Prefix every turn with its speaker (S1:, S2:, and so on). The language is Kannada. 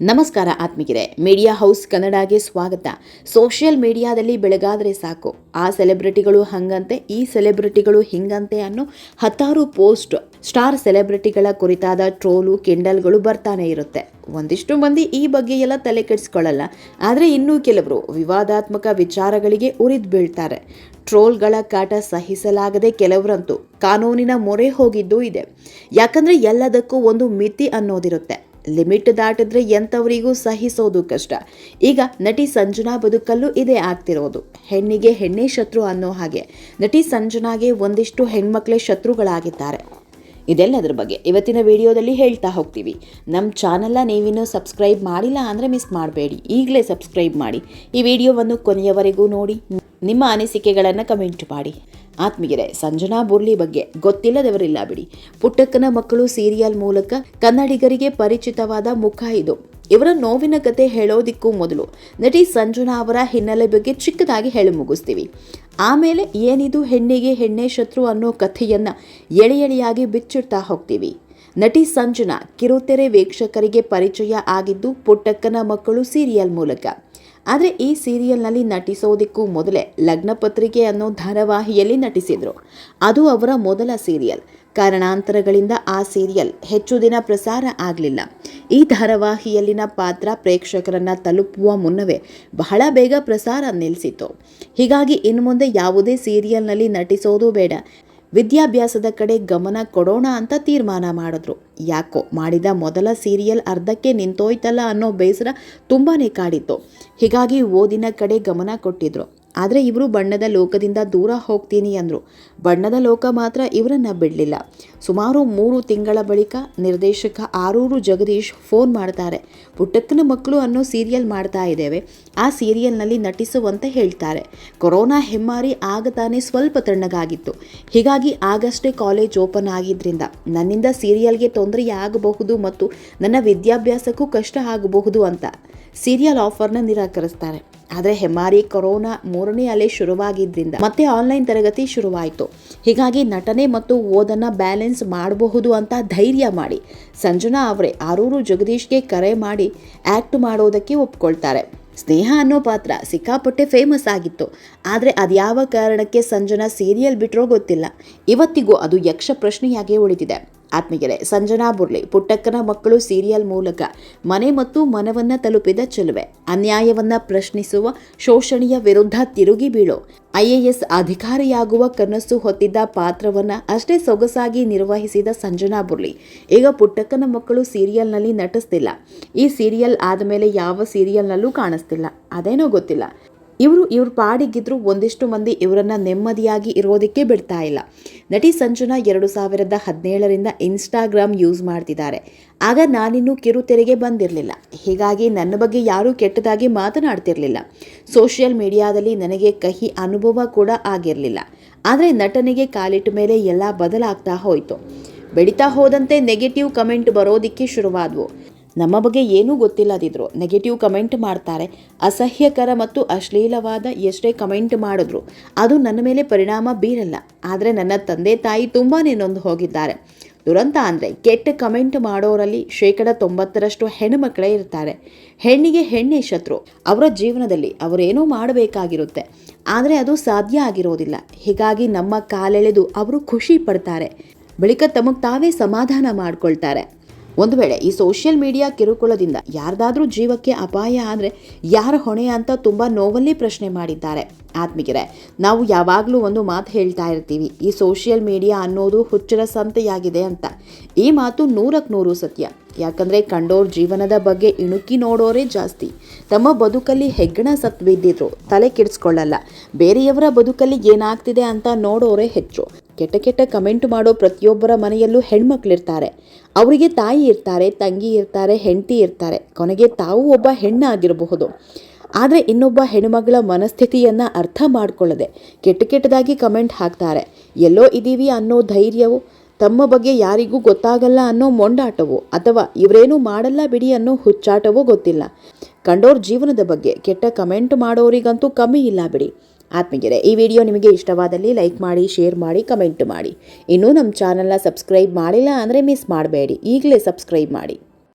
S1: ನಮಸ್ಕಾರ ಆತ್ಮಿಗಿದೆ ಮೀಡಿಯಾ ಹೌಸ್ ಕನ್ನಡಗೆ ಸ್ವಾಗತ. ಸೋಷಿಯಲ್ ಮೀಡಿಯಾದಲ್ಲಿ ಬೆಳಗಾದರೆ ಸಾಕು. ಆ ಸೆಲೆಬ್ರಿಟಿಗಳು ಹಂಗಂತೆ, ಈ ಸೆಲೆಬ್ರಿಟಿಗಳು ಹಿಂಗಂತೆ ಅನ್ನೋ ಹತ್ತಾರು ಪೋಸ್ಟ್ ಸ್ಟಾರ್ ಸೆಲೆಬ್ರಿಟಿಗಳ ಕುರಿತಾದ ಟ್ರೋಲು ಕಿಂಡಲ್ಗಳು ಬರ್ತಾನೆ ಇರುತ್ತೆ. ಒಂದಿಷ್ಟು ಮಂದಿ ಈ ಬಗ್ಗೆ ಎಲ್ಲ ತಲೆ ಕೆಡಿಸ್ಕೊಳ್ಳಲ್ಲ ಆದರೆ ಇನ್ನೂ ಕೆಲವರು ವಿವಾದಾತ್ಮಕ ವಿಚಾರಗಳಿಗೆ ಉರಿದು ಬೀಳ್ತಾರೆ. ಟ್ರೋಲ್ಗಳ ಕಾಟ ಸಹಿಸಲಾಗದೆ ಕೆಲವರಂತೂ ಕಾನೂನಿನ ಮೊರೆ ಹೋಗಿದ್ದೂ ಇದೆ. ಯಾಕಂದರೆ ಎಲ್ಲದಕ್ಕೂ ಒಂದು ಮಿತಿ ಅನ್ನೋದಿರುತ್ತೆ. ಲಿಮಿಟ್ ದಾಟಿದ್ರೆ ಎಂಥವರಿಗೂ ಸಹಿಸೋದು ಕಷ್ಟ. ಈಗ ನಟಿ ಸಂಜನಾ ಬದುಕಲ್ಲೂ ಇದೇ ಆಗ್ತಿರೋದು. ಹೆಣ್ಣಿಗೆ ಹೆಣ್ಣೇ ಶತ್ರು ಅನ್ನೋ ಹಾಗೆ. ನಟಿ ಸಂಜನಾಗೆ ಒಂದಿಷ್ಟು ಹೆಣ್ಮಕ್ಳೇ ಶತ್ರುಗಳಾಗಿದ್ದಾರೆ. ಇದೆಲ್ಲದ್ರ ಬಗ್ಗೆ ಇವತ್ತಿನ ವಿಡಿಯೋದಲ್ಲಿ ಹೇಳ್ತಾ ಹೋಗ್ತೀವಿ. ನಮ್ಮ ಚಾನಲ್ನ ನೀವಿನ್ನೂ ಸಬ್ಸ್ಕ್ರೈಬ್ ಮಾಡಿಲ್ಲ ಅಂದರೆ ಮಿಸ್ ಮಾಡಬೇಡಿ. ಈಗಲೇ ಸಬ್ಸ್ಕ್ರೈಬ್ ಮಾಡಿ. ಈ ವಿಡಿಯೋವನ್ನು ಕೊನೆಯವರೆಗೂ ನೋಡಿ. ನಿಮ್ಮ ಅನಿಸಿಕೆಗಳನ್ನು ಕಮೆಂಟ್ ಮಾಡಿ. ಆತ್ಮೀಯರೇ, ಸಂಜನಾ ಬುರ್ಲಿ ಬಗ್ಗೆ ಗೊತ್ತಿಲ್ಲದವರಿಲ್ಲ ಬಿಡಿ. ಪುಟ್ಟಕ್ಕನ ಮಕ್ಕಳು ಸೀರಿಯಲ್ ಮೂಲಕ ಕನ್ನಡಿಗರಿಗೆ ಪರಿಚಿತವಾದ ಮುಖ ಇದು. ಇವರ ನೋವಿನ ಕತೆ ಹೇಳೋದಿಕ್ಕೂ ಮೊದಲು ನಟಿ ಸಂಜನಾ ಅವರ ಹಿನ್ನೆಲೆ ಬಗ್ಗೆ ಚಿಕ್ಕದಾಗಿ ಹೇಳಿ ಮುಗಿಸ್ತೀವಿ. ಆಮೇಲೆ ಏನಿದು ಹೆಣ್ಣಿಗೆ ಹೆಣ್ಣೆ ಶತ್ರು ಅನ್ನೋ ಕಥೆಯನ್ನು ಎಳೆ ಎಳೆಯಾಗಿ ಬಿಚ್ಚಿಡ್ತಾ ಹೋಗ್ತೀವಿ. ನಟಿ ಸಂಜನಾ ಕಿರುತೆರೆ ವೀಕ್ಷಕರಿಗೆ ಪರಿಚಯ ಆಗಿದ್ದು ಪುಟ್ಟಕ್ಕನ ಮಕ್ಕಳು ಸೀರಿಯಲ್ ಮೂಲಕ. ಆದರೆ ಈ ಸೀರಿಯಲ್ನಲ್ಲಿ ನಟಿಸೋದಕ್ಕೂ ಮೊದಲೇ ಲಗ್ನ ಪತ್ರಿಕೆ ಅನ್ನೋ ಧಾರಾವಾಹಿಯಲ್ಲಿ ನಟಿಸಿದರು. ಅದು ಅವರ ಮೊದಲ ಸೀರಿಯಲ್. ಕಾರಣಾಂತರಗಳಿಂದ ಆ ಸೀರಿಯಲ್ ಹೆಚ್ಚು ದಿನ ಪ್ರಸಾರ ಆಗಲಿಲ್ಲ. ಈ ಧಾರಾವಾಹಿಯಲ್ಲಿನ ಪಾತ್ರ ಪ್ರೇಕ್ಷಕರನ್ನು ತಲುಪುವ ಮುನ್ನವೇ ಬಹಳ ಬೇಗ ಪ್ರಸಾರ ನಿಲ್ಲಿಸಿತು ಹೀಗಾಗಿ ಇನ್ನು ಮುಂದೆ ಯಾವುದೇ ಸೀರಿಯಲ್ನಲ್ಲಿ ನಟಿಸೋದು ಬೇಡ. ವಿದ್ಯಾಭ್ಯಾಸದ ಕಡೆ ಗಮನ ಕೊಡೋಣ ಅಂತ ತೀರ್ಮಾನ ಮಾಡಿದ್ರು. ಯಾಕೋ ಮಾಡಿದ ಮೊದಲ ಸೀರಿಯಲ್ ಅರ್ಧಕ್ಕೆ ನಿಂತೋಯ್ತಲ್ಲ ಅನ್ನೋ ಬೇಸರ ತುಂಬಾ ಕಾಡಿತ್ತು. ಹೀಗಾಗಿ ಓದಿನ ಕಡೆ ಗಮನ ಕೊಟ್ಟಿದ್ರು. ಆದರೆ ಇವರು ಬಣ್ಣದ ಲೋಕದಿಂದ ದೂರ ಹೋಗ್ತೀನಿ ಅಂದರು. ಬಣ್ಣದ ಲೋಕ ಮಾತ್ರ ಇವರನ್ನು ಬಿಡಲಿಲ್ಲ. ಸುಮಾರು ಮೂರು ತಿಂಗಳ ಬಳಿಕ ನಿರ್ದೇಶಕ ಆರೂರು ಜಗದೀಶ್ ಫೋನ್ ಮಾಡ್ತಾರೆ. ಪುಟ್ಟಕ್ಕನ ಮಕ್ಕಳು ಅನ್ನೋ ಸೀರಿಯಲ್ ಮಾಡ್ತಾ ಇದ್ದೇವೆ. ಆ ಸೀರಿಯಲ್ನಲ್ಲಿ ನಟಿಸುವಂತೆ ಹೇಳ್ತಾರೆ. ಕೊರೋನಾ ಹೆಮ್ಮಾರಿ ಆಗ ತಾನೇ ಸ್ವಲ್ಪ ತಣ್ಣಗಾಗಿತ್ತು. ಹೀಗಾಗಿ ಆಗಷ್ಟೇ ಕಾಲೇಜ್ ಓಪನ್ ಆಗಿದ್ದರಿಂದ ನನ್ನಿಂದ ಸೀರಿಯಲ್ಗೆ ತೊಂದರೆಯಾಗಬಹುದು ಮತ್ತು ನನ್ನ ವಿದ್ಯಾಭ್ಯಾಸಕ್ಕೂ ಕಷ್ಟ ಆಗಬಹುದು ಅಂತ ಸೀರಿಯಲ್ ಆಫರ್ನ ನಿರಾಕರಿಸ್ತಾರೆ. ಆದರೆ ಹೆಮಾರಿ ಕೊರೋನಾ ಮೂರನೇ ಅಲೆ ಶುರುವಾಗಿದ್ದರಿಂದ ಮತ್ತೆ ಆನ್ಲೈನ್ ತರಗತಿ ಶುರುವಾಯಿತು. ಹೀಗಾಗಿ ನಟನೆ ಮತ್ತು ಓದನ್ನ ಬ್ಯಾಲೆನ್ಸ್ ಮಾಡಬಹುದು ಅಂತ ಧೈರ್ಯ ಮಾಡಿ. ಸಂಜನಾ ಅವರೇ ಆರೂರು ಜಗದೀಶ್ಗೆ ಕರೆ ಮಾಡಿ ಆ್ಯಕ್ಟ್ ಮಾಡೋದಕ್ಕೆ ಒಪ್ಕೊಳ್ತಾರೆ. ಸ್ನೇಹ ಅನ್ನೋ ಪಾತ್ರ ಸಿಕ್ಕಾಪಟ್ಟೆ ಫೇಮಸ್ ಆಗಿತ್ತು. ಆದರೆ ಅದ್ಯಾವ ಕಾರಣಕ್ಕೆ ಸಂಜನಾ ಸೀರಿಯಲ್ ಬಿಟ್ಟರೋ ಗೊತ್ತಿಲ್ಲ. ಇವತ್ತಿಗೂ ಅದು ಯಕ್ಷ ಪ್ರಶ್ನೆಯಾಗೇ ಉಳಿದಿದೆ. ಆತ್ಮೀಯರೇ, ಸಂಜನಾ ಬುರ್ಲಿ, ಪುಟ್ಟಕ್ಕನ ಮಕ್ಕಳು ಸೀರಿಯಲ್ ಮೂಲಕ ಮನೆ ಮತ್ತು ಮನವನ್ನ ತಲುಪಿದ ಚೆಲುವೆ. ಅನ್ಯಾಯವನ್ನ ಪ್ರಶ್ನಿಸುವ ಶೋಷಣೆಯ ವಿರುದ್ಧ ತಿರುಗಿ ಬೀಳೋ. ಐಎಎಸ್ ಅಧಿಕಾರಿಯಾಗುವ ಕನಸು ಹೊತ್ತಿದ್ದ ಪಾತ್ರವನ್ನ ಅಷ್ಟೇ ಸೊಗಸಾಗಿ ನಿರ್ವಹಿಸಿದ ಸಂಜನಾ ಬುರ್ಲಿ. ಈಗ ಪುಟ್ಟಕ್ಕನ ಮಕ್ಕಳು ಸೀರಿಯಲ್ನಲ್ಲಿ ನಟಿಸ್ತಿಲ್ಲ. ಈ ಸೀರಿಯಲ್ ಆದಮೇಲೆ ಯಾವ ಸೀರಿಯಲ್ನಲ್ಲೂ ಕಾಣಿಸ್ತಿಲ್ಲ. ಅದೇನೋ ಗೊತ್ತಿಲ್ಲ. ಇವರು, ಇವ್ರ ಪಾಡಿಗಿದ್ರು ಒಂದಿಷ್ಟು ಮಂದಿ ಇವರನ್ನ ನೆಮ್ಮದಿಯಾಗಿ ಇರೋದಕ್ಕೆ ಬಿಡ್ತಾ ಇಲ್ಲ. ನಟಿ ಸಂಜನಾ ಎರಡು ಸಾವಿರದ ಹದಿನೇಳರಿಂದ ಇನ್ಸ್ಟಾಗ್ರಾಮ್ ಯೂಸ್ ಮಾಡ್ತಿದ್ದಾರೆ. ಆಗ ನಾನಿನ್ನೂ ಕಿರುತೆರೆಗೆ ಬಂದಿರಲಿಲ್ಲ. ಹೀಗಾಗಿ ನನ್ನ ಬಗ್ಗೆ ಯಾರೂ ಕೆಟ್ಟದಾಗಿ ಮಾತನಾಡ್ತಿರಲಿಲ್ಲ. ಸೋಷಿಯಲ್ ಮೀಡಿಯಾದಲ್ಲಿ ನನಗೆ ಕಹಿ ಅನುಭವ ಕೂಡ ಆಗಿರಲಿಲ್ಲ. ಆದರೆ ನಟನೆಗೆ ಕಾಲಿಟ್ಟ ಮೇಲೆ ಎಲ್ಲ ಬದಲಾಗ್ತಾ ಹೋಯಿತು. ಬೆಳೀತಾ ಹೋದಂತೆ ನೆಗೆಟಿವ್ ಕಮೆಂಟ್ ಬರೋದಕ್ಕೆ ಶುರುವಾದವು. ನಮ್ಮ ಬಗ್ಗೆ ಏನೂ ಗೊತ್ತಿಲ್ಲದಿದ್ರು. ನೆಗೆಟಿವ್ ಕಮೆಂಟ್ ಮಾಡ್ತಾರೆ. ಅಸಹ್ಯಕರ ಮತ್ತು ಅಶ್ಲೀಲವಾದ ಎಷ್ಟೇ ಕಮೆಂಟ್ ಮಾಡಿದ್ರು. ಅದು ನನ್ನ ಮೇಲೆ ಪರಿಣಾಮ ಬೀರಲ್ಲ. ಆದರೆ ನನ್ನ ತಂದೆ ತಾಯಿ ತುಂಬಾ ನೊಂದು ಹೋಗಿದ್ದಾರೆ. ದುರಂತ ಅಂದರೆ ಕೆಟ್ಟ ಕಮೆಂಟ್ ಮಾಡೋರಲ್ಲಿ ಶೇಕಡ ತೊಂಬತ್ತರಷ್ಟು ಹೆಣ್ಣುಮಕ್ಕಳೇ ಇರ್ತಾರೆ. ಹೆಣ್ಣಿಗೆ ಹೆಣ್ಣೆ ಶತ್ರು. ಅವರ ಜೀವನದಲ್ಲಿ ಅವರೇನೋ ಮಾಡಬೇಕಾಗಿರುತ್ತೆ. ಆದರೆ ಅದು ಸಾಧ್ಯ ಆಗಿರೋದಿಲ್ಲ. ಹೀಗಾಗಿ ನಮ್ಮ ಕಾಲೆಳೆದು ಅವರು ಖುಷಿ ಪಡ್ತಾರೆ. ಬಳಿಕ ತಮಗೆ ತಾವೇ ಸಮಾಧಾನ ಮಾಡ್ಕೊಳ್ತಾರೆ. ಒಂದು ವೇಳೆ ಈ ಸೋಷಿಯಲ್ ಮೀಡಿಯಾ ಕಿರುಕುಳದಿಂದ ಯಾರ್ದಾದ್ರೂ ಜೀವಕ್ಕೆ ಅಪಾಯ ಆದರೆ ಯಾರ ಹೊಣೆ ಅಂತ ತುಂಬ ನೋವಲ್ಲಿ ಪ್ರಶ್ನೆ ಮಾಡಿದ್ದಾರೆ. ಆತ್ಮಿಕರೇ ನಾವು ಯಾವಾಗಲೂ ಒಂದು ಮಾತು ಹೇಳ್ತಾ ಇರ್ತೀವಿ, ಈ ಸೋಷಿಯಲ್ ಮೀಡಿಯಾ ಅನ್ನೋದು ಹುಚ್ಚರ ಸಂತೆಯಾಗಿದೆ ಅಂತ. ಈ ಮಾತು ನೂರಕ್ಕೆ ನೂರು ಸತ್ಯ. ಯಾಕಂದರೆ ಕಂಡೋರ್ ಜೀವನದ ಬಗ್ಗೆ ಇಣುಕಿ ನೋಡೋರೇ ಜಾಸ್ತಿ. ತಮ್ಮ ಬದುಕಲ್ಲಿ ಹೆಗ್ಗಣ ಸತ್ ಬಿದ್ದಿದ್ರು ತಲೆ ಕೆಡಿಸ್ಕೊಳ್ಳಲ್ಲ. ಬೇರೆಯವರ ಬದುಕಲ್ಲಿ ಏನಾಗ್ತಿದೆ ಅಂತ ನೋಡೋರೇ ಹೆಚ್ಚು. ಕೆಟ್ಟ ಕೆಟ್ಟ ಕಮೆಂಟ್ ಮಾಡೋ ಪ್ರತಿಯೊಬ್ಬರ ಮನೆಯಲ್ಲೂ ಹೆಣ್ಮಕ್ಳಿರ್ತಾರೆ. ಅವರಿಗೆ ತಾಯಿ ಇರ್ತಾರೆ, ತಂಗಿ ಇರ್ತಾರೆ, ಹೆಂಡತಿ ಇರ್ತಾರೆ. ಕೊನೆಗೆ ತಾವು ಒಬ್ಬ ಹೆಣ್ಣಾಗಿರಬಹುದು. ಆದರೆ ಇನ್ನೊಬ್ಬ ಹೆಣ್ಮಗಳ ಮನಸ್ಥಿತಿಯನ್ನು ಅರ್ಥ ಮಾಡಿಕೊಳ್ಳದೆ ಕೆಟ್ಟ ಕೆಟ್ಟದಾಗಿ ಕಮೆಂಟ್ ಹಾಕ್ತಾರೆ. ಎಲ್ಲೋ ಇದ್ದೀವಿ ಅನ್ನೋ ಧೈರ್ಯವು ತಮ್ಮ ಬಗ್ಗೆ ಯಾರಿಗೂ ಗೊತ್ತಾಗಲ್ಲ ಅನ್ನೋ ಮೊಂಡಾಟವೋ ಅಥವಾ ಇವರೇನೂ ಮಾಡಲ್ಲ ಬಿಡಿ ಅನ್ನೋ ಹುಚ್ಚಾಟವೋ ಗೊತ್ತಿಲ್ಲ. ಕಂಡೋರ್ ಜೀವನದ ಬಗ್ಗೆ ಕೆಟ್ಟ ಕಮೆಂಟ್ ಮಾಡೋರಿಗಂತೂ ಕಮ್ಮಿ ಇಲ್ಲ ಬಿಡಿ. ಆತ್ಮಗೆರೆ ಈ ವಿಡಿಯೋ ನಿಮಗೆ ಇಷ್ಟವಾದಲ್ಲಿ ಲೈಕ್ ಮಾಡಿ, ಶೇರ್ ಮಾಡಿ, ಕಮೆಂಟ್ ಮಾಡಿ. ಇನ್ನೂ ನಮ್ಮ ಚಾನಲ್ನ ಸಬ್ಸ್ಕ್ರೈಬ್ ಮಾಡಿಲ್ಲ ಅಂದರೆ ಮಿಸ್ ಮಾಡಬೇಡಿ. ಈಗಲೇ ಸಬ್ಸ್ಕ್ರೈಬ್ ಮಾಡಿ.